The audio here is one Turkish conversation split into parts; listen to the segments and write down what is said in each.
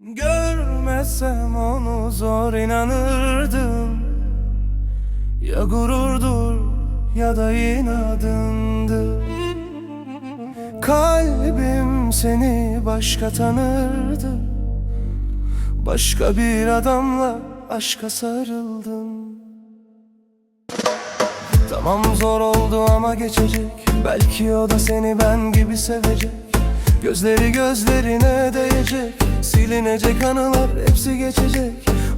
Görmesem onu zor inanırdım. Ya gururdur ya da inadındı Kalbim seni başka tanırdı. Başka bir adamla aşka sarıldım. Tamam zor oldu ama geçecek. Belki o da seni ben gibi sevecek Gözleri gözlerine değecek Silinecek anılar hepsi geçecek.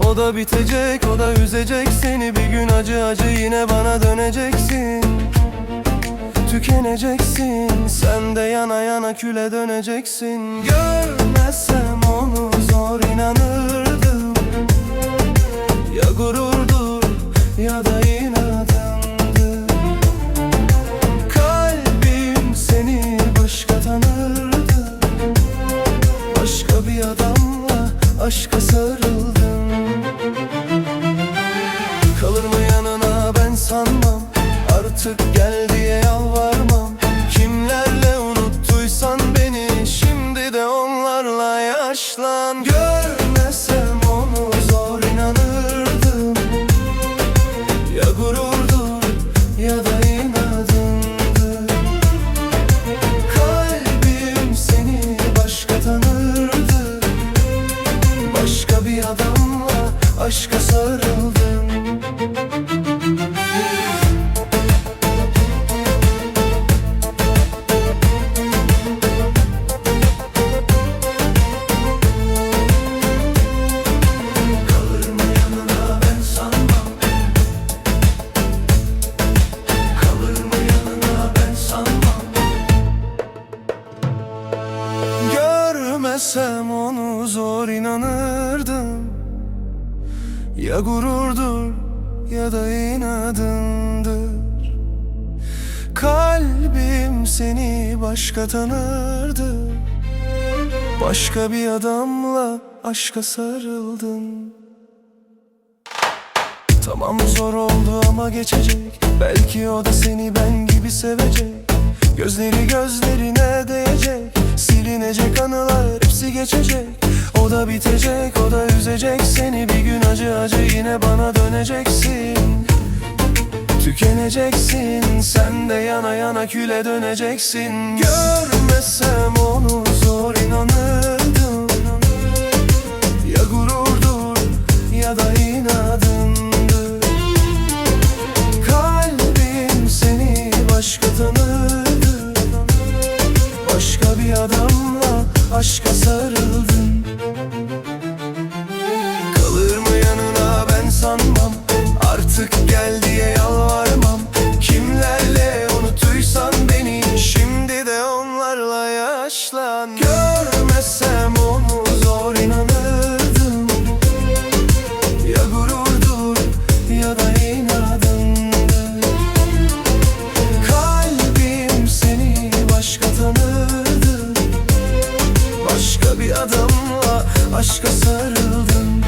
O da bitecek o da üzecek seni. Bir gün acı acı yine bana döneceksin. Tükeneceksin Sen de yana yana küle döneceksin. Görmezsem onu zor inanırdım aşka sarıldım. Kalır mı yanına ben sanmam. Artık gel diye yalvarmam. Kimlerle unuttuysan beni Şimdi de onlarla yaşlan. Görmesem Görmesem onu zor inanırdım. Ya gururdur ya da inadındır. Kalbim seni başka tanırdı. Başka bir adamla aşka sarıldın. Tamam zor oldu ama geçecek. Belki o da seni ben gibi sevecek. Gözleri gözlerine değecek. Silinecek anılar hepsi geçecek O da bitecek o da üzecek seni. Bir gün acı acı yine bana döneceksin. Tükeneceksin sen de yana yana küle döneceksin. Görmesem onu zor inanırdım. Ya gururdur ya da inadındı Kalbim seni başka tanırdı. Başka bir adamla aşka sarıldın Kalır mı yanına ben sanmam. Artık gel diye Adamla aşka sarıldım